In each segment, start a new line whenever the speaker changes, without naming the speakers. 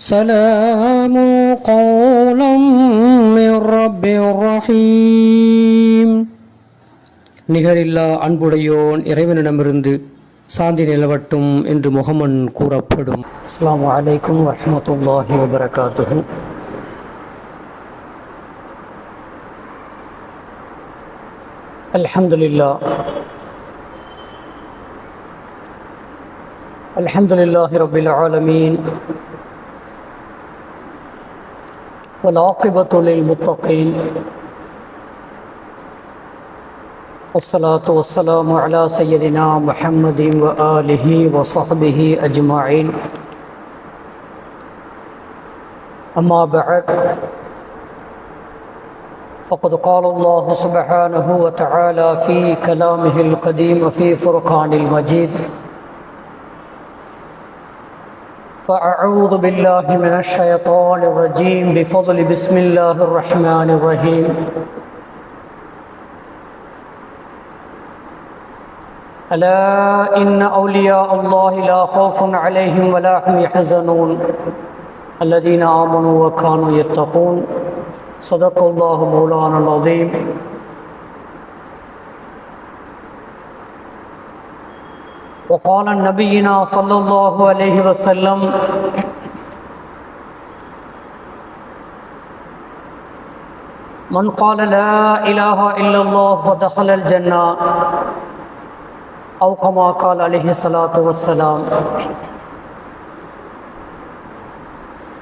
سلام قولا من رب رحيم நிகரில்லா அன்புடையோன் இறைவனிடமிருந்து சாந்தி நிலவட்டும் என்று முகமன் கூறப்படும் அஸ்ஸலாமு அலைக்கும் வரஹ்மத்துல்லாஹி வபரகாத்துஹு الحمد لله الحمد لله رب العالمين والعاقبة للمتقين. والصلاة والسلام على سيدنا محمد وآله وصحبه أجمعين. أما بعد فقد قال الله سبحانه وتعالى في كلامه القديم وفي فرقان المجيد فأعوذ بالله من الشيطان الرجيم بفضل بسم الله الرحمن الرحيم. ألا إن أولياء الله لا خوف عليهم ولا هم يحزنون. الذين آمنوا وكانوا يتقون. صدق الله مولانا العظيم. وقال نبينا صلى الله عليه وسلم من قال لا إله إلا الله فدخل الجنة أو كما قال عليه الصلاة والسلام.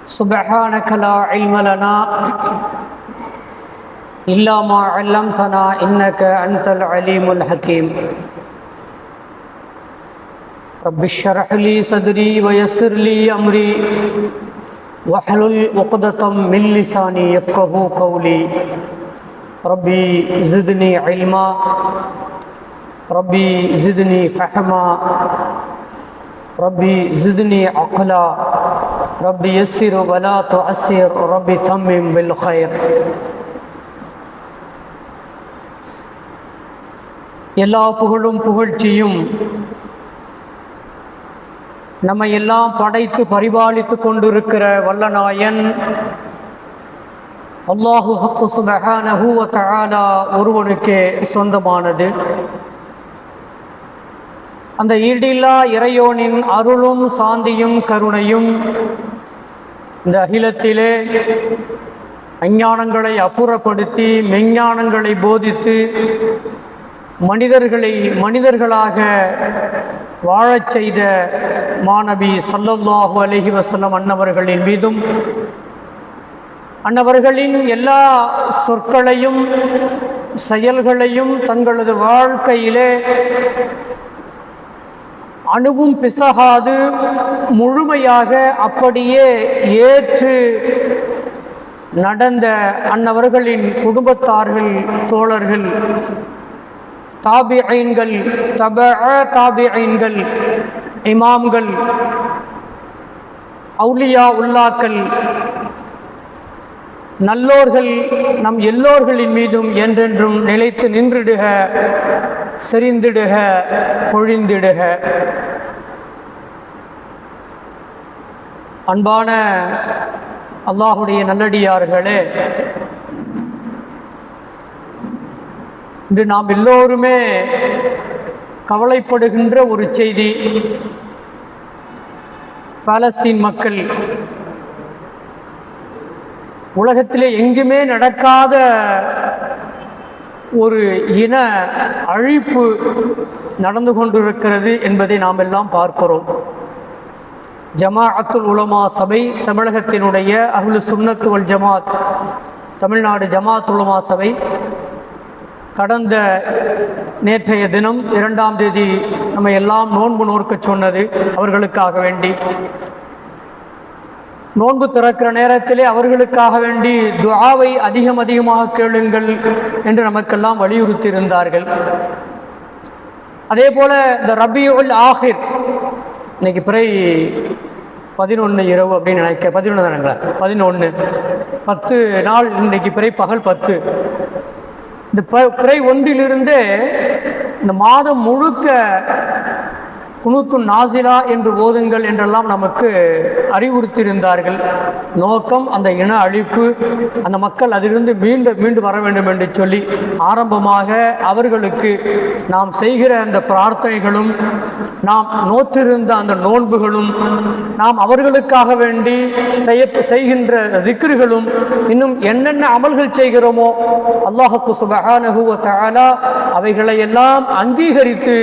سبحانك لا علم لنا إلا ما علمتنا إنك أنت العليم الحكيم. رب اشرح لي صدري ويسر لي أمري واحلل عقدة من لساني يفقه قولي ربي زدني علما ربي زدني فهما ربي زدني عقلا ربي يسر ولا تعسر ربي تمم بالخير எல்லா புகழும் புகழ்ச்சியும் நம்ம எல்லாம் படைத்து பரிபாலித்து கொண்டிருக்கிற வல்லநாயன். அல்லாஹு ஹக்கு சுபஹானஹு தஆலா ஒருவனுக்கே சொந்தமானது. அந்த ஈடில்லா இறையோனின் அருளும் சாந்தியும் கருணையும் இந்த அகிலத்திலே அஞ்ஞானங்களை அப்புறப்படுத்தி மெஞ்ஞானங்களை போதித்து மனிதர்களை மனிதர்களாக வாழச் செய்த மாணவி சல்லல்லாஹு அலஹி வசல்லம் அன்னவர்களின் மீதும் அன்னவர்களின் எல்லா சொற்களையும் செயல்களையும் தங்களது வாழ்க்கையிலே அணுவும் பிசகாது முழுமையாக அப்படியே ஏற்று நடந்த அன்னவர்களின் குடும்பத்தார்கள் தோழர்கள் தாபிஐன்கள் தப தாபிஐன்கள் இமாம்கள் அவுலியா உல்லாக்கள் நல்லோர்கள் நம் எல்லோர்களின் மீதும் என்றென்றும் நிலைத்து நின்றுடுக செறிந்திடுக பொழிந்திடுக. அன்பான அல்லாஹுடைய நல்லடியார்களே இன்று நாம் எல்லோருமே கவலைப்படுகின்ற ஒரு செய்தி. பாலஸ்தீன் மக்கள் உலகத்திலே எங்குமே நடக்காத ஒரு இன அழிப்பு நடந்து கொண்டிருக்கிறது என்பதை நாம் எல்லாம் பார்க்கிறோம். ஜமாஅத்துல் உலமா சபை தமிழகத்தினுடைய அகுல சுமத்துகள் ஜமாத் தமிழ்நாடு ஜமாத் உலமா சபை கடந்த நேற்றைய தினம் இரண்டாம் தேதி நம்ம எல்லாம் நோன்பு நோர்க்க சொன்னது அவர்களுக்காக வேண்டி. நோன்பு திறக்கிற நேரத்திலே அவர்களுக்காக வேண்டி துவாவை அதிகம் அதிகமாக கேளுங்கள் என்று நமக்கெல்லாம் வலியுறுத்தி இருந்தார்கள் அதே போல இந்த ரபியுல் ஆஹிர் இன்னைக்கு பிறை பதினொன்று இரவு அப்படின்னு நினைக்க பதினொன்று தானுங்களா? பதினொன்று பத்து நாள் இன்னைக்கு பிறை பகல் பத்து. இந்த ப பிறை ஒன்றிலிருந்தே இந்த மாதம் முழுக்க குனூத்து நாசிலா என்று ஓதுங்கள் என்றெல்லாம் நமக்கு அறிவுறுத்தியிருந்தார்கள். நோக்கம் அந்த இன அழிப்பு அந்த மக்கள் அதிலிருந்து மீண்டு மீண்டு வர வேண்டும் என்று சொல்லி ஆரம்பமாக அவர்களுக்கு நாம் செய்கிற அந்த பிரார்த்தனைகளும் நாம் நோற்றிருந்த அந்த நோன்புகளும் நாம் அவர்களுக்காக வேண்டி செய்ய செய்கின்ற திக்ருகளும் இன்னும் என்னென்ன அமல்கள் செய்கிறோமோ அல்லாஹத்து சுபஹானஹு வ அவைகளை எல்லாம் அங்கீகரித்து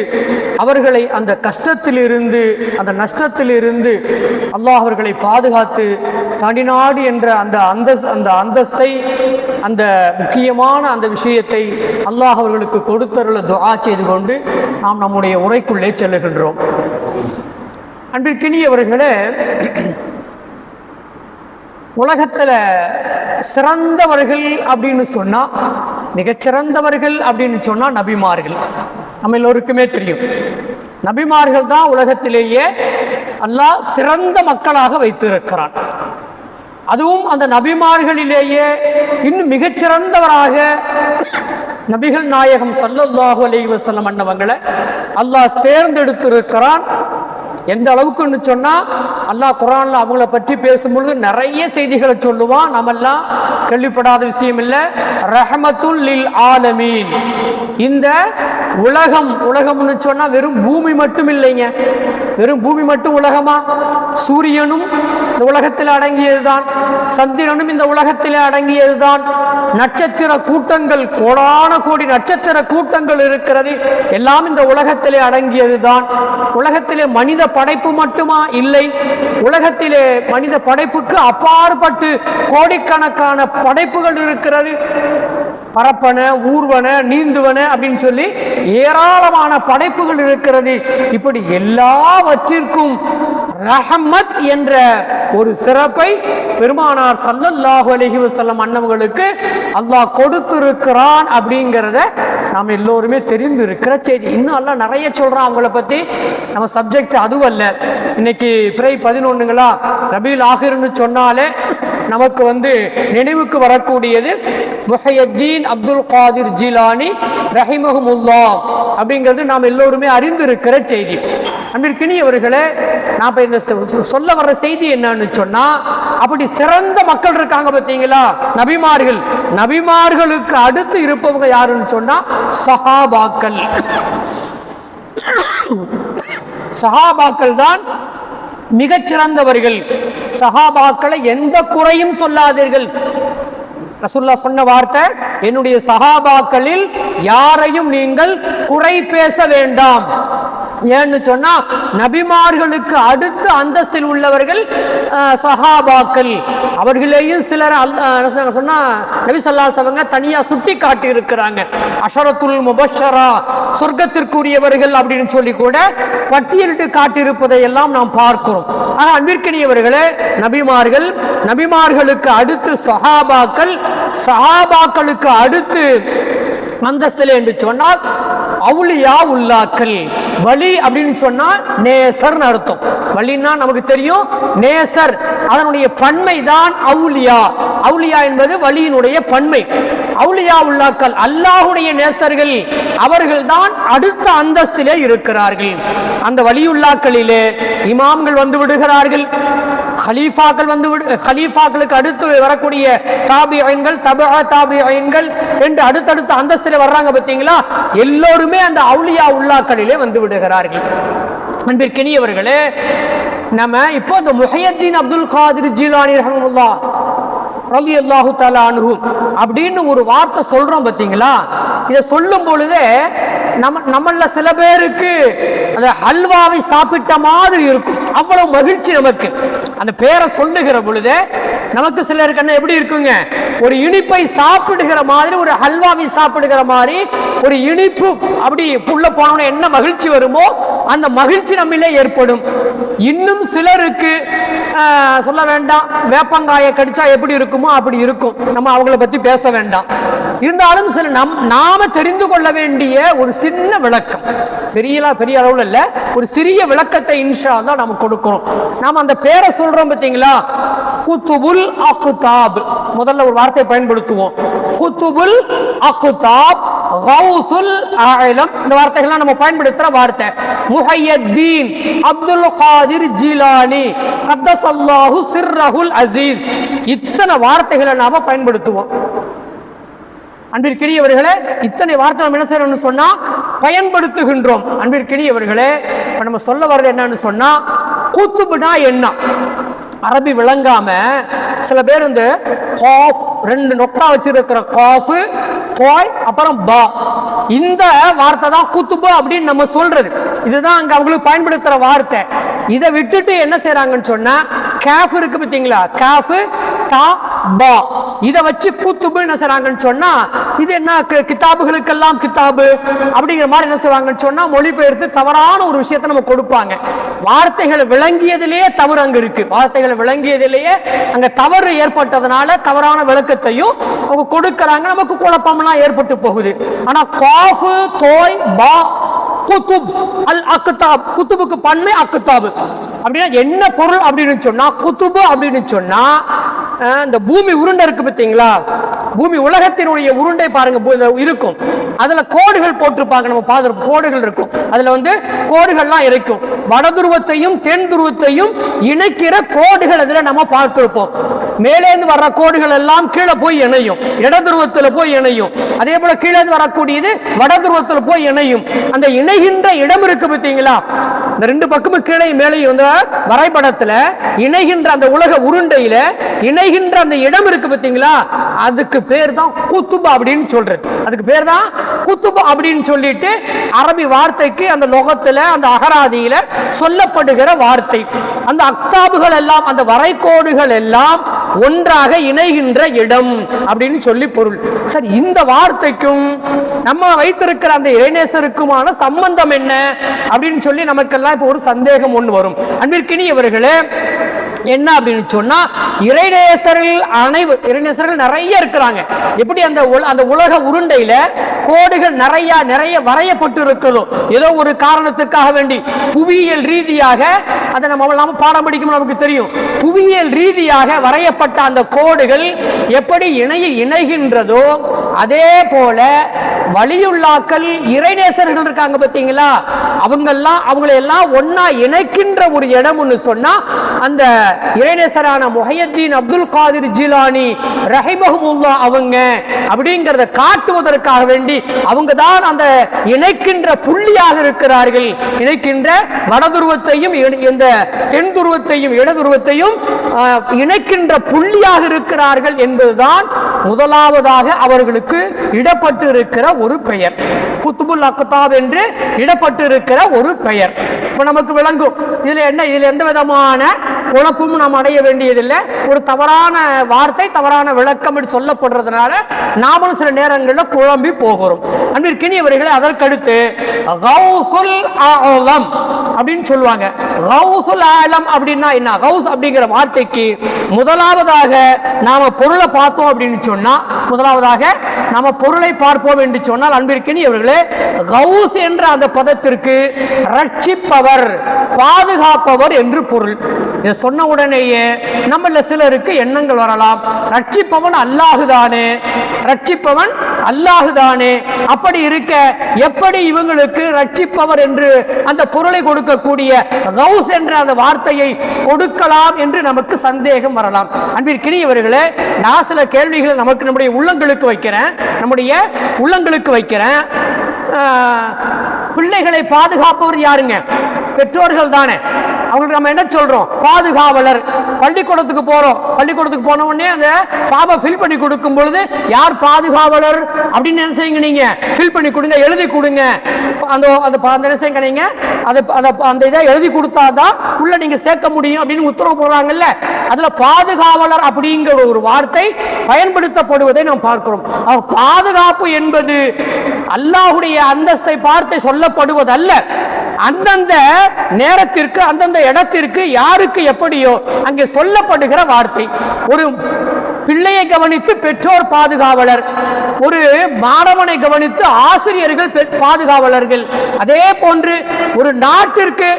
அவர்களை அந்த கஷ்டத்திலிருந்து அந்த நஷ்டத்திலிருந்து அல்லாஹ் அவர்களை பாதுகாத்து தனிநாடு என்ற அந்த அந்த அந்த அந்தஸ்தை அந்த முக்கியமான அந்த விஷயத்தை அல்லாஹ் அவர்களுக்கு கொடுத்தருள துவா செய்து கொண்டு நாம் நம்முடைய உரைக்குள்ளே செல்லுகின்றோம். அன்பிற்கினியவர்களே உலகத்தில் சிறந்தவர்கள் அப்படின்னு சொன்னால் மிகச்சிறந்தவர்கள் அப்படின்னு சொன்னால் நபிமார்கள். நம்ம எல்லோருக்குமே தெரியும். நபிமார்கள் தான் உலகத்திலேயே அல்லாஹ் சிறந்த மக்களாக வைத்திருக்கிறான். அதுவும் அந்த நபிமார்களிலேயே இன்னும் மிகச்சிறந்தவராக நபிகள் நாயகம் சல்லல்லாஹு அலி வசல்லம் அண்ணவங்களை அல்லாஹ் தேர்ந்தெடுத்திருக்கிறான். எந்த அளவுக்குன்னு சொன்னால் அல்லாஹ் குரான்ல அவங்கள பற்றி பேசும்பொழுது நிறைய செய்திகளை சொல்லுவான். நம்மெல்லாம் கேள்விப்படாத விஷயம் இல்லை. ரஹமத்துல் லில் ஆலமீன். இந்த உலகம் உலகம்னு சொன்னால் வெறும் பூமி மட்டும் இல்லைங்க. வெறும் பூமி மட்டும் உலகமா? சூரியனும் இந்த உலகத்தில் அடங்கியதுதான். சந்திரனும் இந்த உலகத்தில் அடங்கியதுதான். நட்சத்திர கூட்டங்கள் கோடான கோடி நட்சத்திர கூட்டங்கள் இருக்கிறது. எல்லாம் இந்த உலகத்திலே அடங்கியதுதான். உலகத்திலே மனித படைப்பு மட்டுமா? இல்லை. உலகத்திலே மனித படைப்புக்கு அப்பாற்பட்டு கோடிக்கணக்கான படைப்புகள் இருக்கிறது. பரப்பன ஊர்வன நீந்துவன அப்படின்னு சொல்லி ஏராளமான படைப்புகள் இருக்கிறது. இப்படி எல்லாவற்றிற்கும் ரஹமத் என்ற ஒரு சிறப்பை பெருமானார் சல்லல்லாஹு அலைஹி வஸல்லம் அன்னவங்களுக்கு அல்லாஹ் கொடுத்திருக்கிறான் அப்படிங்கிறத நாம் எல்லோருமே தெரிந்து இருக்கிற செய்தி. இன்னும் எல்லாம் நிறைய சொல்கிறான் அவங்கள பற்றி நம்ம சப்ஜெக்ட் அதுவல்ல. இன்னைக்கு பிறை பதினொன்றுங்களா ரபீல் ஆகிருன்னு சொன்னாலே நமக்கு வந்து நினைவுக்கு வரக்கூடியது முஹையத்தீன் அப்துல் காதிர் ஜிலானி ரஹிமஹமுல்லா அப்படிங்கிறது நாம் எல்லோருமே அறிந்திருக்கிற செய்தி. அன்பிற்கினியவர்களே நான் இந்த சொல்ல வர்ற செய்தி என்னன்னு சொன்னா அப்படி சிறந்த மக்கள் இருக்காங்க பார்த்தீங்களா? நபிமார்கள். நபிமார்களுக்கு அடுத்து இருப்பவங்க யாருன்னு சொன்னா சஹாபாக்கள். சஹாபாக்கள் தான் மிகச்சிறந்தவர்கள். சஹாபாக்களை எந்த குறையும் சொல்லாதீர்கள். ரசுல்லா சொன்ன வார்த்தை என்னுடைய சகாபாக்களில் யாரையும் நீங்கள் குறை பேச வேண்டாம். ஏன்னு சொன்னா நபிமார்களுக்கு அடுத்த அந்தஸ்தில் உள்ளவர்கள் சஹாபாக்கள். அவர்களையும் சிலர் சொன்னா- நபி ஸல்லல்லாஹு சவங்க தனியா சுட்டி காட்டி இருக்கிறாங்க அஷரத்துல் முபஷரா சொர்க்கத்திற்குரியவர்கள் அப்படின்னு சொல்லி கூட பட்டியலிட்டு காட்டியிருப்பதை எல்லாம் நாம் பார்க்கிறோம். ஆனா அன்பிற்கினியவர்களே நபிமார்கள் நபிமார்களுக்கு அடுத்து சஹாபாக்கள் சஹாபாக்களுக்கு அடுத்து அந்தஸ்தில் என்று சொன்னால் அவுளியா உல்லாக்கள் வலி அப்படின்னு சொன்னா நேசர்னு அர்த்தம். வலின்னா நமக்கு தெரியும் நேசர். அதனுடைய பன்மை தான் அவுலியா. அவுலியா என்பது வழியினுடைய பன்மை. அவுலியா உல்லாக்கள் அல்லாஹுடைய நேசர்கள் அவர்கள் தான் அடுத்த அந்தஸ்திலே இருக்கிறார்கள். அந்த வழியுள்ளாக்களிலே இமாம்கள் வந்து விடுகிறார்கள். ஹலீஃபாக்கள் வந்து விடு ஹலீஃபாக்களுக்கு அடுத்து வரக்கூடிய தாபியன்கள் தபா தாபியன்கள் என்று அடுத்தடுத்த அந்தஸ்தில் வர்றாங்க பார்த்தீங்களா? எல்லோருமே அந்த அவுளியா உல்லாக்களிலே வந்து விடுகிறார்கள். அன்பிற்கினியவர்களே நம்ம இப்போ இந்த முஹையத்தீன் அப்துல் காதிர் ஜீலானி ரஹமுல்லா ரவி அல்லாஹு தாலா அணுகும் அப்படின்னு ஒரு வார்த்தை சொல்றோம் பார்த்தீங்களா இதை சொல்லும் பொழுதே நம்ம நம்மள சில பேருக்கு அந்த ஹல்வாவை சாப்பிட்ட மாதிரி இருக்கும். அவ்வளவு மகிழ்ச்சி நமக்கு. அந்த பேரை சொல்லுகிற பொழுது நமக்கு சிலருக்கு என்ன எப்படி இருக்குங்க? ஒரு இனிப்பை சாப்பிடுகிற மாதிரி ஒரு ஹல்வாவை சாப்பிடுகிற மாதிரி ஒரு இனிப்பு அப்படி உள்ள போனோம்னா என்ன மகிழ்ச்சி வருமோ அந்த மகிழ்ச்சி நம்மிலே ஏற்படும். இன்னும் சிலருக்கு ஆஹ், சொல்ல வேண்டாம் வேப்பங்காயை கடிச்சா எப்படி இருக்குமோ அப்படி இருக்கும். நம்ம அவங்கள பத்தி பேச வேண்டாம். இருந்தாலும் சில நம் நாம தெரிந்து கொள்ள வேண்டிய ஒரு சின்ன விளக்கம். பெரிய பெரிய அளவுல இல்ல ஒரு சிறிய விளக்கத்தை இன்ஷா தான் நமக்கு கொடுக்கிறோம் நாம் அந்த பேரை சொல்றோம் பார்த்தீங்களா? குத்துபுல் அக்குதாப் முதல்ல ஒரு வார்த்தையை பயன்படுத்துவோம். குத்துபுல் அக்குதாப் கௌசுல் ஆலம் இந்த வார்த்தைகள்லாம் நம்ம பயன்படுத்துற வார்த்தை. முஹையத்தீன் அப்துல் காதிர் ஜீலானி கத்தசல்லாஹு சிர்ரஹுல் அசீஸ். இத்தனை வார்த்தைகளை நாம பயன்படுத்துவோம். அன்பிற்கினியவர்களே இத்தனை வார்த்தை நம்ம என்ன செய்யறோம்னு சொன்னா பயன்படுத்துகின்றோம். அன்பிற்கினியவர்களே இப்போ நம்ம சொல்ல வர்றது என்னன்னு சொன்னா கூத்துபுனா என்ன? அரபி விளங்காம சில பேர் வந்து காஃப் ரெண்டு நொக்கா வச்சிருக்கிற காஃப் கோய் அப்புறம் பா. இந்த வார்த்தை தான் குத்துபு அப்படின்னு நம்ம சொல்றது. இதுதான் அங்க அவங்களுக்கு பயன்படுத்துற வார்த்தை. இதை விட்டுட்டு என்ன செய்யறாங்கன்னு சொன்னா கேஃப் இருக்கு பார்த்தீங்களா? கேஃப் தா ப. இதை வச்சு குத்துபு என்ன செய்றாங்கன்னு சொன்னா இது என்ன கிதாபுகளுக்கெல்லாம் கிதாபு அப்படிங்கிற மாதிரி என்ன செய்வாங்கன்னு சொன்னா மொழிபெயர்த்து தவறான ஒரு விஷயத்தை நம்ம கொடுப்பாங்க. வார்த்தைகள் விளங்கியதிலேயே தவறு அங்க இருக்கு. வார்த்தைகள் விளங்கியதிலேயே அங்க தவறு ஏற்பட்டதுனால தவறான விளக்கத்தையும் அவங்க கொடுக்கறாங்க. நமக்கு குழப்பம்லாம் ஏற்பட்டு போகுது. ஆனா காஃபு தோய் பா குத்துப் அல் அக்குத்தாப் குத்துபுக்கு பன்மை அக்குத்தாபு அப்படின்னா என்ன பொருள் அப்படின்னு சொன்னா குத்துபு அப்படின்னு சொன்னா இந்த பூமி உருண்டை இருக்கு பார்த்தீங்களா? பூமி உலகத்தினுடைய உருண்டை பாருங்க இருக்கும். அதுல கோடுகள் போட்டிருப்பாங்க நம்ம பார்த்து கோடுகள் இருக்கும். அதுல வந்து கோடுகள்லாம் இருக்கும் வட துருவத்தையும் தென் துருவத்தையும் இணைக்கிற கோடுகள் அதுல நம்ம பார்த்திருப்போம். மேலேந்து வர்ற கோடுகள் எல்லாம் கீழே போய் இணையும். இடதுருவத்தில் போய் இணையும். அதே போல கீழே வரக்கூடியது வட துருவத்தில் போய் இணையும். அந்த இணைகின்ற இடம் இருக்கு பார்த்தீங்களா? இந்த ரெண்டு பக்கமும் கீழே மேலேயும் வந்து வரைபடத்துல இணைகின்ற அந்த உலக உருண்டையில இணைகின்ற அந்த இடம் இருக்கு பார்த்தீங்களா? அதுக்கு பேர் தான் குத்துபா அப்படின்னு சொல்றது. அதுக்கு பேர் தான் குத்துபா அப்படின்னு சொல்லிட்டு அரபி வார்த்தைக்கு அந்த லோகத்துல அந்த அகராதியில சொல்லப்படுகிற வார்த்தை. அந்த அக்தாபுகள் எல்லாம் அந்த வரைகோடுகள் எல்லாம் ஒன்றாக இணைகின்ற இடம் அப்படின்னு சொல்லி பொருள். சரி இந்த வார்த்தைக்கும் நம்ம வைத்திருக்கிற அந்த இறைநேசருக்குமான சம்பந்தம் என்ன அப்படின்னு சொல்லி நமக்கெல்லாம் இப்போ ஒரு சந்தேகம் ஒன்று வரும். அன்பிற்கினியவர்களே என்ன அப்படின்னு சொன்னா இறைநேசர்கள் அனைவர் இறைநேசர்கள் நிறைய இருக்கிறாங்க. எப்படி அந்த உல- அந்த உலக உருண்டையில கோடுகள் நிறைய நிறைய வரையப்பட்டு இருக்கிறதோ ஏதோ ஒரு காரணத்திற்காக வேண்டி புவியியல் ரீதியாக அதை நம்ம நாம பாடம் படிக்கும் நமக்கு தெரியும். புவியியல் ரீதியாக வரையப்பட்ட அந்த கோடுகள் எப்படி இணைய இணைகின்றதோ அதே போல வழியுள்ளாக்கள் இறைநேசர்கள் இருக்காங்க பார்த்தீங்களா? அவங்கெல்லாம் அவங்களை எல்லாம் ஒன்னா இணைக்கின்ற ஒரு இடம் ஒன்று சொன்னா அந்த இறைநேசரான முஹையத்தீன் அப்துல் காதிர் ஜிலானி ரஹிமஹமுல்லா அவங்க அப்படிங்கிறத காட்டுவதற்காக வேண்டி அவங்க தான் அந்த இணைக்கின்ற புள்ளியாக இருக்கிறார்கள். இணைக்கின்ற வடதுருவத்தையும் இட- இந்த தென் துருவத்தையும் இடதுருவத்தையும் ஆஹ், இணைக்கின்ற புள்ளியாக இருக்கிறார்கள் என்பதுதான் முதலாவதாக அவர்களுக்கு இடப்பட்டு இருக்கிற ஒரு பெயர். குத்துபுல் அக்கத்தாப் என்று இடப்பட்டு இருக்கிற ஒரு பெயர். இப்ப நமக்கு விளங்கும். இதுல என்ன? இதுல எந்த விதமான குழப்பமும் நாம் அடைய வேண்டியதில்லை. ஒரு தவறான வார்த்தை தவறான விளக்கம் என்று சொல்லப்படுறதுனால நாமளும் சில நேரங்களில் குழம்பி போகிறோம். அன்பிற்கினியவர்களை அதற்கடுத்து கௌசுல் ஆலம் அப்படின்னு சொல்லுவாங்க. ஆலம் அப்படின்னா என்ன? ஹவுஸ் அப்படிங்கிற வார்த்தைக்கு முதலாவதாக நாம பொருளை பார்த்தோம் அப்படின்னு சொன்னா முதலாவதாக நாம பொருளை பார்ப்போம் என்று சொன்னால் அன்பிற்கினியவர்களே ஹவுஸ் என்ற அந்த பதத்திற்கு ரட்சிப்பவர் பாதுகாப்பவர் என்று பொருள். சொன்ன உடனேயே நம்மள சிலருக்கு எண்ணங்கள் வரலாம். ரட்சிப்பவன் அல்லாஹுதானே. ரட்சிப்பவன் அல்லாஹுதானே. அப்படி இருக்க எப்படி இவங்களுக்கு ரட்சிப்பவர் என்று அந்த பொருளை கொடுக்கக்கூடிய ரவுஸ் என்ற அந்த வார்த்தையை கொடுக்கலாம் என்று நமக்கு சந்தேகம் வரலாம். அன்பிற்கினியவர்களே நான் சில கேள்விகளை நமக்கு நம்முடைய உள்ளங்களுக்கு வைக்கிறேன். நம்முடைய உள்ளங்களுக்கு வைக்கிறேன். பிள்ளைகளை பாதுகாப்பவர் யாருங்க? பெற்றோர்கள் தானே. அவங்களுக்கு நம்ம என்ன சொல்றோம்? பாதுகாவலர். பள்ளிக்கூடத்துக்கு போறோம். பள்ளிக்கூடத்துக்கு போன உடனே அந்த ஃபார்மை ஃபில் பண்ணி கொடுக்கும் பொழுது யார் பாதுகாவலர்? அப்படின்னு என்ன செய்யுங்க நீங்க? ஃபில் பண்ணி கொடுங்க எழுதி கொடுங்க. அந்த அந்த ப- அந்த என்ன செய்யுங்க நீங்க? அதை அந்த அந்த இதை எழுதி கொடுத்தாதான் உள்ள நீங்க சேர்க்க முடியும் அப்படின்னு உத்தரவு போடுறாங்கல்ல. அதுல பாதுகாவலர் அப்படிங்கிற ஒரு வார்த்தை பயன்படுத்தப்படுவதை நாம் பார்க்கிறோம். பாதுகாப்பு என்பது அல்லாஹுடைய அந்தஸ்தை பார்த்து சொல்லப்படுவதல்ல. அந்தந்த நேரத்திற்கு அந்தந்த இடத்திற்கு யாருக்கு எப்படியோ அங்கே சொல்லப்படுகிற வார்த்தை. ஒரு பிள்ளையை கவனித்து பெற்றோர் பாதுகாவலர் ஒரு மாணவனை கவனித்து ஆசிரியர்கள் பாதுகாவலர்கள். அதே போன்று ஒரு நாட்டிற்கு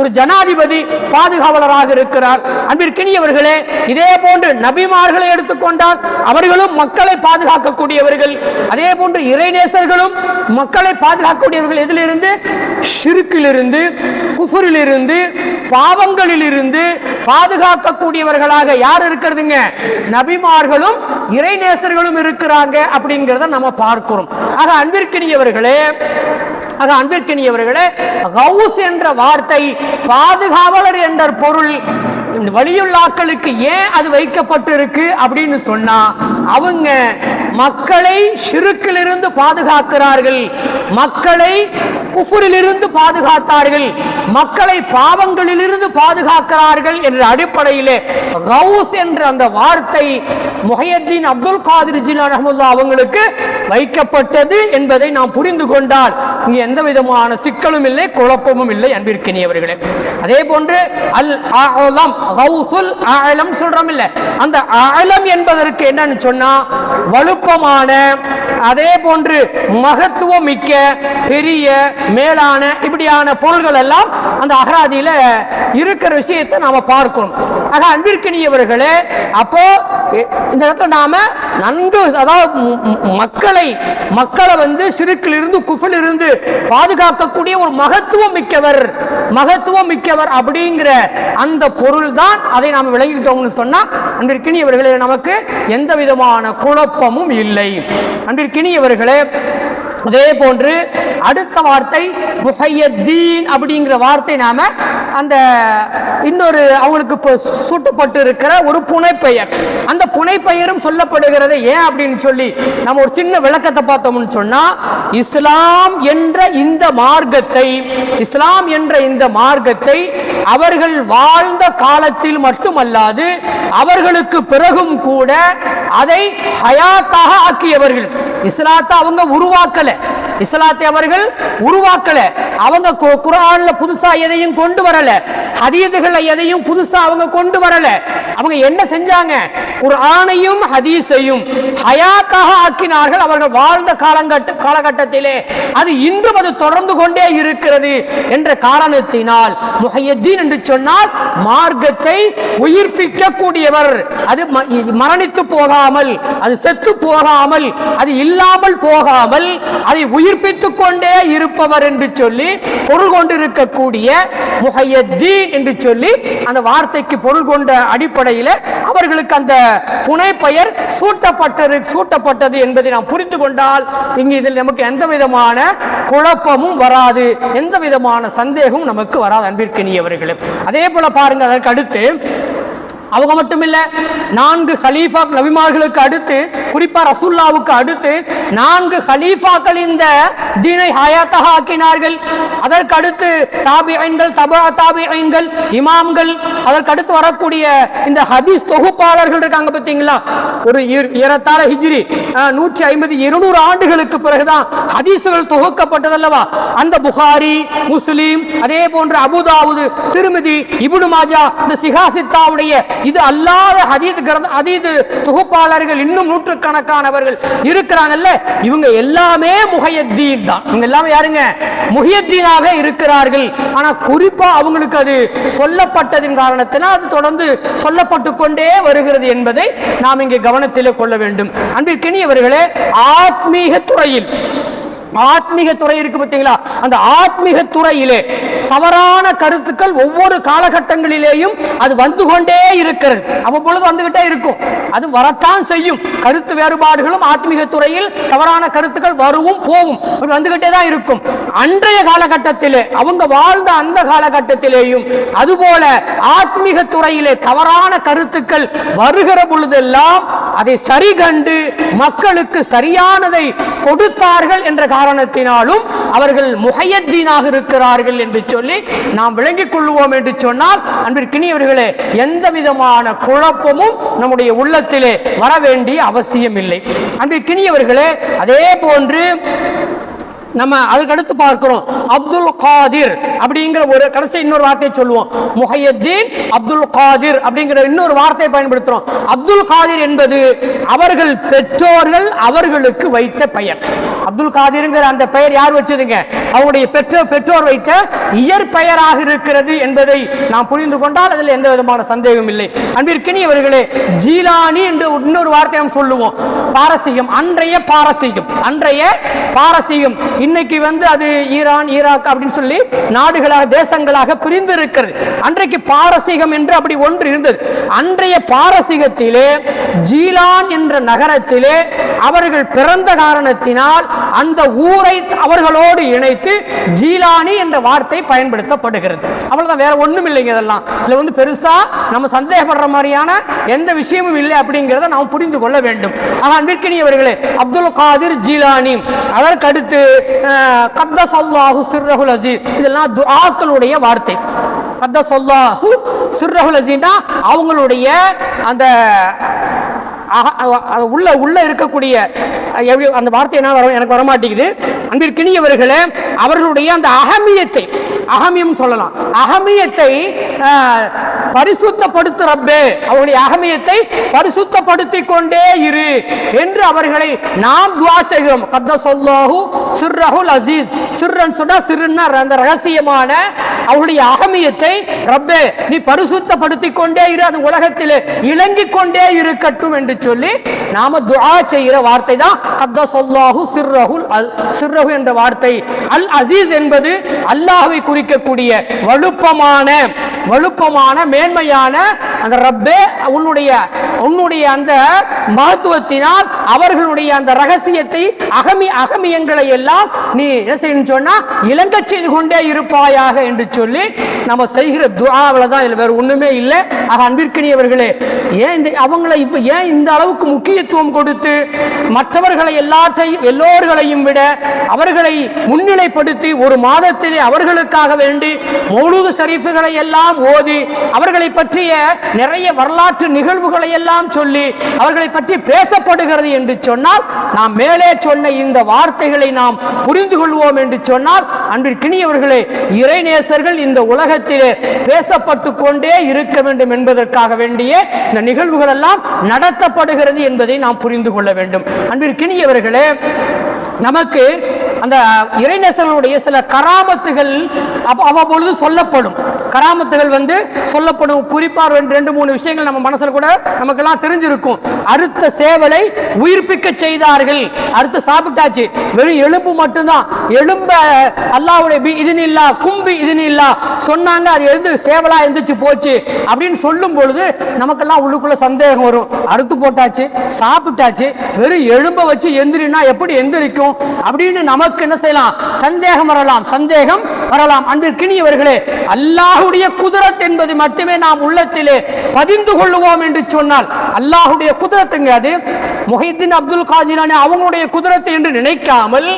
ஒரு ஜனாதிபதி பாதுகாவலராக இருக்கிறார். அன்பிற்கினியவர்களே இதே போன்று நபிமார்களை எடுத்துக்கொண்டால் அவர்களும் மக்களை பாதுகாக்கக்கூடியவர்கள். அதே போன்று இறைநேசர்களும் மக்களை பாதுகாக்கக்கூடியவர்கள். எதிலிருந்து? ஷிருக்கிலிருந்து குஃபுரிலிருந்து பாவங்களிலிருந்து பாதுகாக்கக்கூடியவர்களாக யார் இருக்கிறதுங்க? நபிமார்களும் இறைநேசர்களும் இருக்கிறாங்க அப்படிங்கிறத நம்ம பார்க்கிறோம். ஆக அன்பிற்கினியவர்களே ஆக அன்பிற்கினியவர்களே கவுஸ் என்ற வார்த்தை பாதுகாவலர் என்ற பொருள் இந்த வழியுள்ளாக்களுக்கு ஏன் அது வைக்கப்பட்டிருக்கு அப்படின்னு சொன்னா அவங்க மக்களை சிறுக்கிலிருந்து பாதுகாக்கிறார்கள். மக்களை குஃபுரிலிருந்து பாதுகாத்தார்கள். மக்களை பாவங்களிலிருந்து பாதுகாக்கிறார்கள் என்ற அடிப்படையிலே கவுஸ் என்ற அந்த வார்த்தை முஹையத்தீன் அப்துல் காதிர் ஜிலா அவங்களுக்கு வைக்கப்பட்டது என்பதை நாம் புரிந்து கொண்டால் இங்கு எந்த விதமான சிக்கலும் இல்லை குழப்பமும் இல்லை அன்பிற்கினியவர்களே. அதே போன்று அல் ஆலம் ஹவுசுல் ஆலம் சொல்றோம் இல்லை. அந்த ஆலம் என்பதற்கு என்னன்னு சொன்னா வலுப்பமான அதே போன்று மகத்துவம் மிக்க பெரிய மேலான இப்படியான பொருள்கள் எல்லாம் அந்த அகராதியில இருக்கிற விஷயத்தை நாம பார்க்கணும். ஆக அன்பிற்கினியவர்களே அப்போ இந்த இடத்துல நாம நன்கு அதாவது மக்களை மக்களை வந்து சிறுக்கிலிருந்து குஃபிலிருந்து பாதுகாக்கக்கூடிய ஒரு மகத்துவம் மிக்கவர் மகத்துவம் மிக்கவர் அப்படிங்கிற அந்த பொருள் தான் அதை நாம் விளங்கிட்டோம்னு சொன்னா அன்பிற்கினியவர்களே நமக்கு எந்த விதமான குழப்பமும் இல்லை. அன்பிற்கினியவர்களே அதே போன்று அடுத்த வார்த்தை முஹையத்தீன் அப்படிங்கிற வார்த்தை நாம அந்த இன்னொரு அவங்களுக்கு இப்போ சூட்டப்பட்டு இருக்கிற ஒரு புனைப்பெயர். அந்த புனைப்பெயரும் சொல்லப்படுகிறது ஏன் அப்படின்னு சொல்லி நம்ம ஒரு சின்ன விளக்கத்தை பார்த்தோம்னு சொன்னா இஸ்லாம் என்ற இந்த மார்க்கத்தை இஸ்லாம் என்ற இந்த மார்க்கத்தை அவர்கள் வாழ்ந்த காலத்தில் மட்டுமல்லாது அவர்களுக்கு பிறகும் கூட அதை ஹயாத்தாக ஆக்கியவர்கள். இஸ்லாத்தை அவங்க உருவாக்கலை. இஸ்லாத்தை அவர்கள் உருவாக்கல. அவங்க குரான்ல புதுசா எதையும் கொண்டு வரல. ஹதீதுகளை எதையும் புதுசா அவங்க கொண்டு வரல. அவங்க என்ன செஞ்சாங்க? குரானையும் ஹதீஸையும் ஹயாத்தாக ஆக்கினார்கள் அவர்கள் வாழ்ந்த காலங்கட்ட காலகட்டத்திலே. அது இன்றும் அது தொடர்ந்து கொண்டே இருக்கிறது என்ற காரணத்தினால் முஹையத்தீன் என்று சொன்னால் மார்க்கத்தை உயிர்ப்பிக்க கூடியவர் அது மரணித்து போகாமல் அது செத்து போகாமல் அது இல்லாமல் போகாமல் அதை உயிர்ப்பித்துக் கொண்டே இருப்பவர் என்று சொல்லி பொருள் கொண்டிருக்கக்கூடிய முஹையத்தீன் என்று சொல்லி அந்த வார்த்தைக்கு பொருள் கொண்ட அடிப்படையில் அவர்களுக்கு அந்த புனை பெயர் சூட்டப்பட்டது சூட்டப்பட்டது என்பதை நாம் புரிந்து கொண்டால் இங்கு இதில் நமக்கு எந்த விதமான குழப்பமும் வராது எந்த விதமான சந்தேகமும் நமக்கு வராது அன்பிற்கினியவர்களே. அதே போல பாருங்க அதற்கு அடுத்து அவங்க மட்டும் இல்ல நான்கு ஹலீஃபா நபிமார்களுக்கு அடுத்து குறிப்பா ரசூல்லாவுக்கு அடுத்து நான்கு ஹலீஃபாக்கள் இந்த தீனை ஹயாத்தாக ஆக்கினார்கள். அதற்கு அடுத்து தாபிஐன்கள் தபா தாபிஐன்கள் இமாம்கள் அதற்கு அடுத்து வரக்கூடிய இந்த ஹதீஸ் தொகுப்பாளர்கள் இருக்காங்க பார்த்தீங்களா? ஒரு இர- ஏறத்தாழ ஹிஜ்ரி நூற்றி ஐம்பது இருநூறு ஆண்டுகளுக்கு பிறகுதான் ஹதீஸுகள் தொகுக்கப்பட்டதல்லவா? அந்த புகாரி முஸ்லீம் அதே போன்று அபுதாவுது திருமதி இபுனு மாஜா இந்த சிகாசித்தாவுடைய இது அல்லாத ஹதீத் கிரந்த ஹதீத் தொகுப்பாளர்கள் இன்னும் நூற்றுக்கணக்கானவர்கள் இருக்கிறாங்கல்ல? இவங்க எல்லாமே முஹையத்தீன் தான். இவங்க எல்லாமே யாருங்க? முஹியத்தீனாக இருக்கிறார்கள். ஆனா குறிப்பா அவங்களுக்கு அது சொல்லப்பட்டதின் காரணத்தினால் அது தொடர்ந்து சொல்லப்பட்டு கொண்டே வருகிறது என்பதை நாம் இங்கே கவனத்தில் கொள்ள வேண்டும். அன்பிற்கினியவர்களே ஆத்மீக துறையில் ஆத்மீக துறை இருக்கு பார்த்தீங்களா? அந்த ஆத்மீக துறையிலே தவறான கருத்துக்கள் ஒவ்வொரு காலகட்டங்களிலேயும் அது வந்து கொண்டே இருக்கிறது. அவ்வப்பொழுது வந்துகிட்டே இருக்கும். அது வரத்தான் செய்யும். கருத்து வேறுபாடுகளும் ஆத்மீக துறையில் தவறான கருத்துக்கள் வருவும் போகும் வந்துகிட்டே தான் இருக்கும். அன்றைய காலகட்டத்திலே அவங்க வாழ்ந்த அந்த காலகட்டத்திலேயும் அதுபோல ஆத்மீக துறையிலே தவறான கருத்துக்கள் வருகிற பொழுதெல்லாம் அதை சரி கண்டு மக்களுக்கு சரியானதை கொடுத்தார்கள் என்ற காரணத்தினாலும் அவர்கள் முகையத்தீனாக இருக்கிறார்கள் என்று சொல்லி நாம் விளங்கிக் கொள்வோம் என்று சொன்னால் அன்பிற்கினியவர்களே எந்த விதமான குழப்பமும் நம்முடைய உள்ளத்திலே வர வேண்டிய அவசியம் இல்லை அன்பிற்கினியவர்களே அதே போன்று நம்ம அதுக்கடுத்து பார்க்கிறோம் அப்துல் காதிர் அப்படிங்கிற ஒரு கடைசி இன்னொரு வார்த்தையை சொல்லுவோம். முஹையத்தீன் அப்துல் காதிர் அப்படிங்கிற இன்னொரு வார்த்தையை பயன்படுத்துறோம். அப்துல் காதிர் என்பது அவர்கள் பெற்றோர்கள் அவர்களுக்கு வைத்த பெயர். அப்துல் காதிர்ங்கிற அந்த பெயர் யார் வச்சதுங்க? அவருடைய பெற்றோர் பெற்றோர் வைத்த இயற்பெயராக இருக்கிறது என்பதை நாம் புரிந்து கொண்டால் அதில் எந்த விதமான சந்தேகம் இல்லை. அன்பிற்கினியவர்களே ஜீலானி என்று இன்னொரு வார்த்தையை சொல்லுவோம். பாரசீகம் அன்றைய பாரசீகம் அன்றைய பாரசீகம். இன்னைக்கு வந்து அது ஈரான் ஈராக் அப்படின்னு சொல்லி நாடுகளாக தேசங்களாக பிரிந்து இருக்கிறது அன்றைக்கு பாரசீகம் என்று அப்படி ஒன்று இருந்தது. அன்றைய பாரசீகத்திலே ஜீலான் என்ற நகரத்திலே அவர்கள் பிறந்த காரணத்தினால் அந்த ஊரை அவர்களோடு இணைத்து ஜீலானி என்ற வார்த்தை பயன்படுத்தப்படுகிறது. அவ்வளவுதான் வேற ஒண்ணும் இல்லைங்க இதெல்லாம். இதுல வந்து பெருசா நம்ம சந்தேகப்படுற மாதிரியான எந்த விஷயமும் இல்லை அப்படிங்கிறத நாம் புரிந்து கொள்ள வேண்டும். ஆனால் அன்பிற்கினியவர்களே அப்துல் காதிர் ஜீலானி. அதற்கு அடுத்து கத்தஸ் அல்லாஹு சிர்ரஹுல் அஜீத் இதெல்லாம் துஆக்களுடைய வார்த்தை. கத்தஸ் அல்லாஹு சிர்ரஹுல் அசீனா அவங்களுடைய அந்த அக- உள்ள உள்ள இருக்கக்கூடிய எப்படி அந்த வார்த்தை என்ன வர எனக்கு வரமாட்டேங்குது. அன்பிற்கினியவர்களே அவர்களுடைய அந்த அகமியத்தை அகமியம் சொல்லலாம். அகமியத்தை பரிசுத்தப்படுத்து ரப்பே. அவருடைய அகமியத்தை பரிசுத்தப்படுத்திக் கொண்டே இரு என்று அவர்களை நாம் துவா செய்கிறோம். கத்த சொல்லாஹு சிர்ரஹுல் அசீஸ். சிர்ரன் சொன்னா சிறுன்னா அந்த ரகசியமான அவருடைய அகமியத்தை ரப்பே நீ பரிசுத்தப்படுத்திக் கொண்டே இரு. அது உலகத்திலே இளங்கிக் கொண்டே இருக்கட்டும் என்று சொல்லி நாம துவா செய்கிற வார்த்தை தான் கத்த சொல்லாஹு சிர்ரஹுல் அல் சிர்ரஹு என்ற வார்த்தை. அல் அசீஸ் என்பது அல்லாஹ்வை குறிக்கக்கூடிய வலுப்பமான வலுப்பமான மேன்மையான அந்த ரப்பே உன்னுடைய உன்னுடைய அந்த மகத்துவத்தினால் அவர்களுடைய அந்த ரகசியத்தை அகமி அகமியங்களை எல்லாம் நீ என்ன செய்யணும் சொன்னா இளங்கச் செய்து கொண்டே இருப்பாயாக என்று சொல்லி நம்ம செய்கிற துராவில் தான் இதில் வேறு ஒன்றுமே இல்லை. ஆக அன்பிற்கினியவர்களே ஏன் இந்த அவங்கள இப்போ ஏன் இந்த அளவுக்கு முக்கியத்துவம் கொடுத்து மற்றவர்களை எல்லாற்றையும் எல்லோர்களையும் விட அவர்களை முன்னிலைப்படுத்தி ஒரு மாதத்திலே அவர்களுக்காக வேண்டி மௌலூது ஷரீஃபுகளை எல்லாம் ஓதி அவர்களை பற்றிய நிறைய வரலாற்று நிகழ்வுகளை எல்லாம் சொல்லி அவர்களை பற்றி பேசப்படுகிறது என்று சொன்னால் நாம் மேலே சொன்ன இந்த வார்த்தைகளை நாம் புரிந்து கொள்வோம் என்று சொன்னால் அன்பிற்கினியவர்களே இறைநேசர்கள் இந்த உலகத்திலே பேசப்பட்டு கொண்டே இருக்க வேண்டும் என்பதற்காக வேண்டிய இந்த நிகழ்வுகள் எல்லாம் நடத்தப்படுகிறது என்பதை நாம் புரிந்து கொள்ள வேண்டும். அன்பிற்கினியவர்களே நமக்கு அந்த இறைநேசர்களுடைய சில கராமத்துகள் அவ்வப்பொழுது சொல்லப்படும். கராமத்துகள் வந்து சொல்லப்படும். குறிப்பாக ரெண்டு ரெண்டு மூணு விஷயங்கள் நம்ம மனசுல கூட நமக்கெல்லாம் தெரிஞ்சிருக்கும். அடுத்த சேவலை உயிர்ப்பிக்க செய்தார்கள். அடுத்து சாப்பிட்டாச்சு. வெறும் எலும்பு மட்டும்தான். எலும்ப அல்லாவுடைய பி இல்லா கும்பி இல்லா சொன்னாங்க அது எழுந்து சேவலா எந்திரிச்சு போச்சு. அப்படின்னு சொல்லும் பொழுது நமக்கெல்லாம் உள்ளுக்குள்ள சந்தேகம் வரும். அறுத்து போட்டாச்சு சாப்பிட்டாச்சு. வெறும் எலும்ப வச்சு எந்திரினா எப்படி எந்திரிக்கும்? அப்படின்னு நமக்கு என்ன செய்யலாம்? சந்தேகம் வரலாம். சந்தேகம் வரலாம். அன்பிற்கினியவர்களே அல்லாஹுடைய குதிரத் என்பது மட்டுமே நாம் உள்ளத்திலே பதிந்து கொள்ளுவோம் என்று சொன்னால் அல்லாஹுடைய குதிரத்துங்க அது முஹித்தீன் அப்துல் காஜிலானி அவங்களுடைய குதிரத்தை என்று நினைக்காமல்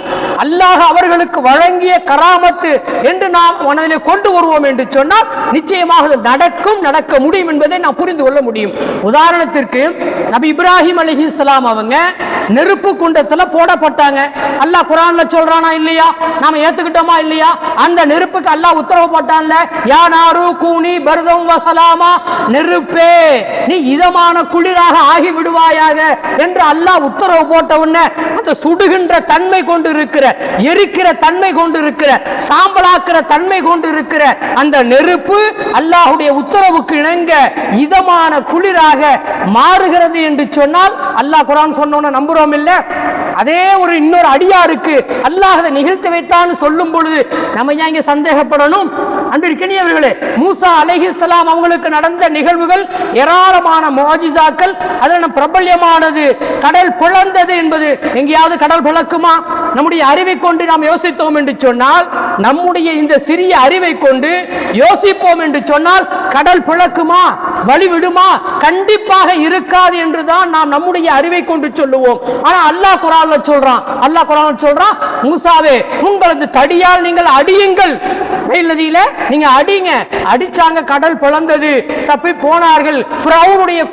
அல்லாஹ் அவர்களுக்கு வழங்கிய கராமத்து என்று நாம் மனதிலே கொண்டு வருவோம் என்று சொன்னால் நிச்சயமாக நடக்கும் நடக்க முடியும் என்பதை நாம் புரிந்து கொள்ள முடியும். உதாரணத்திற்கு நபி இப்ராஹிம் அலைஹிஸ்ஸலாம் அவங்க நெருப்பு குண்டத்துல போடப்பட்டாங்க. அல்லாஹ் குரான்ல சொல்றானா இல்லையா? நாம ஏத்துக்கிட்டோமா இல்லையா? அந்த நெருப்புக்கு அல்லாஹ் உத்தரவு போட்டான்ல யா நாரு கூனி பரதம் வசலாமா நெருப்பே நீ இதமான குளிராக ஆகி விடுவாயாக என்று அல்லாஹ் உத்தரவு போட்ட உடனே அந்த சுடுகின்ற தன்மை கொண்டு இருக்கிற எரிக்கிற தன்மை கொண்டு இருக்கிற சாம்பலாக்கிற தன்மை கொண்டு இருக்கிற அந்த நெருப்பு அல்லாஹுடைய உத்தரவுக்கு இணங்க இதமான குளிராக மாறுகிறது என்று சொன்னால் அல்லாஹ் குரான் சொன்னோன்னு நம்புறோம் இல்ல? அதே ஒரு இன்னொரு அடியாருக்கு அல்லாஹ் அதை நிகழ்த்தி வைத்தான்னு சொல்லும் பொழுது நம்ம ஏன் இங்க சந்தேகப்படணும்? அன்பிற்கினியவர்களே மூசா அலைஹிஸ்லாம் அவங்களுக்கு நடந்த நிகழ்வுகள் ஏராளமான மோஜிசாக்கள் அதில் பிரபல்யமானது கடல் பிளந்தது என்பது எங்கேயாவது கடல் பிளக்குமா? நம்முடைய அறிவை கொண்டு நாம் யோசித்தோம் என்று சொன்னால் நம்முடைய இந்த சிறிய அறிவை கொண்டு யோசிப்போம் என்று சொன்னால் கடல் பிளக்குமா? வழிவிடுமா? கண்டிப்பாக இருக்காது என்றுதான் நாம் நம்முடைய அறிவை கொண்டு சொல்லுவோம். ஆனா அல்லாஹ் குரான்ல சொல்றான். அல்லாஹ் குரான்ல சொல்றான் மூசாவே உங்களது தடியால் நீங்கள் அடியுங்கள். நதியில நீங்க அடிங்க. அடிச்சாங்க கடல் பிளந்தது. தப்பி போனார்கள்.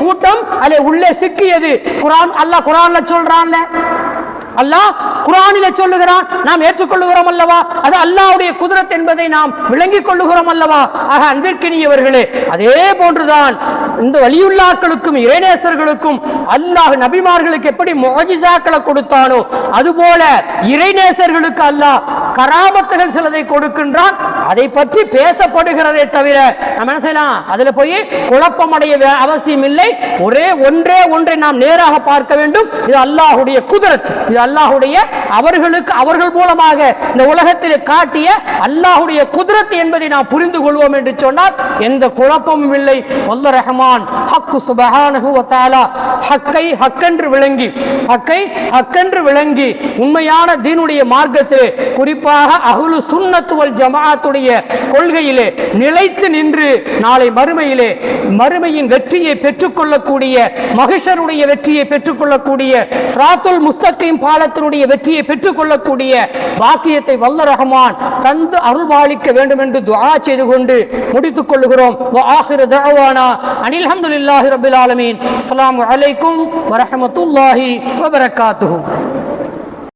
கூட்டம் அதில் உள்ளே சிக்கியது. குரான் அல்லாஹ் குரான்ல சொல்றான்ல அல்லாஹ் குரானில சொல்லுகிறான் நாம் ஏற்றுக்கொள்ளுகிறோம் அல்லவா? அது அல்லாஹ்வுடைய குதிரத் என்பதை நாம் விளங்கிக் கொள்ளுகிறோம் அல்லவா? ஆக அன்பிற்கினியவர்களே அதே போன்றுதான் இந்த வலியுல்லாக்களுக்கும் இறைநேசர்களுக்கும் அல்லாஹ் நபிமார்களுக்கு எப்படி முஜிசாக்களை கொடுத்தானோ அதுபோல இறைநேசர்களுக்கு அல்லாஹ் கராமத்துகள் சிலதை கொடுக்கின்றான். அதை பற்றி பேசப்படுகிறதே தவிர நம்ம என்ன செய்யலாம்? அதுல போய் குழப்பமடைய அவசியம் இல்லை ஒரே ஒன்றே ஒன்றை நாம் நேராக பார்க்க வேண்டும். இது அல்லாஹுடைய குதிரத். இது அல்லாஹுடைய அவர்களுக்கு அவர்கள் மூலமாக இந்த உலகத்தில் காட்டிய அல்லாஹுடைய குதிரத்து என்பதை நாம் புரிந்து கொள்வோம் என்று சொன்னால் எந்த குழப்பமும் இல்லை. வல்ல ரஹமான் ஹக்கு சுபஹானஹு வ ஹக்கை ஹக்கென்று விளங்கி ஹக்கை ஹக்கென்று விளங்கி உண்மையான தீனுடைய மார்க்கத்தில் குறிப்பாக அகுலு சுண்ணத்துவல் ஜமாத்துடைய கொள்கையிலே நிலைத்து நின்று நாளை மறுமையிலே மறுமையின் வெற்றியை பெற்றுக்கொள்ளக்கூடிய மகிஷருடைய வெற்றியை பெற்றுக்கொள்ளக்கூடிய சிராத்துல் ஸ்ராத்துல் முஸ்தகிம் பாலத்தினுடைய வெற்றியை பெற்றுக்கொள்ளக்கூடிய வாக்கியத்தை வல்ல ரஹமான் தந்து அருள்பாலிக்க வேண்டும் என்று துவா செய்து கொண்டு முடித்துக் கொள்ளுகிறோம். அனில் ஹம்துலில்லாஹி ரப்பில் ஆலமீன். அஸ்ஸலாமு அலைக்கும் வரமத்துல்லாஹி ரஹ்மத்துல்லாஹி